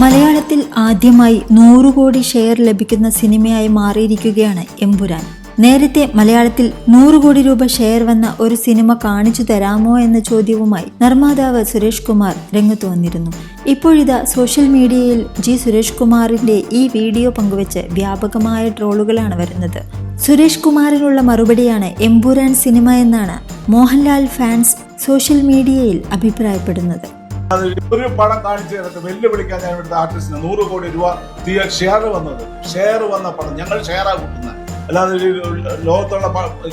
മലയാളത്തിൽ ആദ്യമായി നൂറ് കോടി ഷെയർ ലഭിക്കുന്ന സിനിമയായി മാറിയിരിക്കുകയാണ് എമ്പുരാൻ. നേരത്തെ മലയാളത്തിൽ നൂറ് കോടി രൂപ ഷെയർ വന്ന ഒരു സിനിമ കാണിച്ചു തരാമോ എന്ന ചോദ്യവുമായി നിർമ്മാതാവ് സുരേഷ് കുമാർ രംഗത്ത് വന്നിരുന്നു. ഇപ്പോഴിതാ സോഷ്യൽ മീഡിയയിൽ ജി സുരേഷ് കുമാറിന്റെ ഈ വീഡിയോ പങ്കുവച്ച് വ്യാപകമായ ട്രോളുകളാണ് വരുന്നത്. സുരേഷ് കുമാറിനുള്ള മറുപടിയാണ് എമ്പുരാൻ സിനിമ എന്നാണ് മോഹൻലാൽ ഫാൻസ് സോഷ്യൽ മീഡിയയിൽ അഭിപ്രായപ്പെടുന്നത്. ഒരു പടം കാണിച്ചു തരട്ടെ വെല്ലുവിളിക്കാൻ ഞാൻ ഇവിടുത്തെ ആർട്ടിസ്റ്റിന് നൂറ് കോടി രൂപ തീയ ഷെയർ വന്നത്. ഷെയർ വന്ന പടം. ഞങ്ങൾ ഷെയറാ കൂട്ടുന്നത് അല്ലാതെ ലോകത്തുള്ള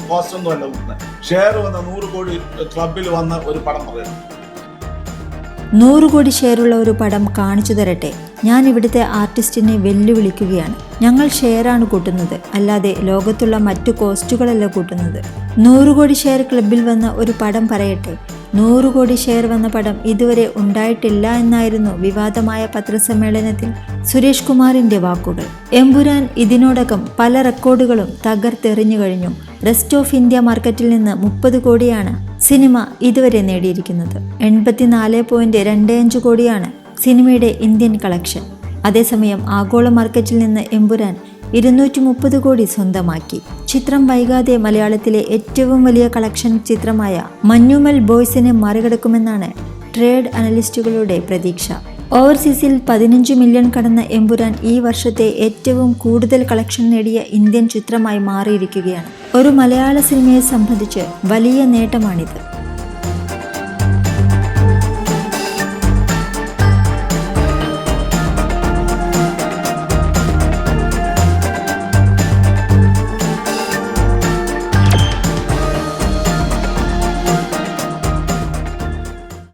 കോസ്റ്റ് ഒന്നും അല്ല കൂട്ടുന്നത് ഷെയർ വന്ന നൂറ് കോടി ക്ലബിൽ വന്ന ഒരു പടം പറയുന്നത് നൂറ് കോടി ഷെയറുള്ള ഒരു പടം കാണിച്ചു തരട്ടെ. ഞാൻ ഇവിടുത്തെ ആർട്ടിസ്റ്റിനെ വെല്ലുവിളിക്കുകയാണ്. ഞങ്ങൾ ഷെയറാണ് കൂട്ടുന്നത്. അല്ലാതെ ലോകത്തുള്ള മറ്റു കോസ്റ്റുകളല്ല കൂട്ടുന്നത്. നൂറ് കോടി ഷെയർ ക്ലബിൽ വന്ന ഒരു പടം പറയട്ടെ. നൂറ് കോടി ഷെയർ വന്ന പടം ഇതുവരെ ഉണ്ടായിട്ടില്ല എന്നായിരുന്നു വിവാദമായ പത്രസമ്മേളനത്തിൽ സുരേഷ് കുമാറിന്റെ വാക്കുകൾ. എമ്പുരാൻ ഇതിനോടകം പല റെക്കോർഡുകളും തകർത്തെറിഞ്ഞു കഴിഞ്ഞു. റെസ്റ്റ് ഓഫ് ഇന്ത്യ മാർക്കറ്റിൽ നിന്ന് മുപ്പത് കോടിയാണ് സിനിമ ഇതുവരെ നേടിയിരിക്കുന്നത്. എൺപത്തിനാല് പോയിന്റ് രണ്ട് അഞ്ച് കോടിയാണ് സിനിമയുടെ ഇന്ത്യൻ കളക്ഷൻ. അതേസമയം ആഗോള മാർക്കറ്റിൽ നിന്ന് എമ്പുരാൻ ഇരുന്നൂറ്റി മുപ്പത് കോടി സ്വന്തമാക്കി. ചിത്രം വൈകാതെ മലയാളത്തിലെ ഏറ്റവും വലിയ കളക്ഷൻ ചിത്രമായ മഞ്ഞുമൽ ബോയ്സിനെ മറികടക്കുമെന്നാണ് ട്രേഡ് അനലിസ്റ്റുകളുടെ പ്രതീക്ഷ. ഓവർസീസിൽ പതിനഞ്ച് മില്യൺ കടന്ന എമ്പുരാൻ ഈ വർഷത്തെ ഏറ്റവും കൂടുതൽ കളക്ഷൻ നേടിയ ഇന്ത്യൻ ചിത്രമായി മാറിയിരിക്കുകയാണ്. ഒരു മലയാള സിനിമയെ സംബന്ധിച്ച് വലിയ നേട്ടമാണിത്.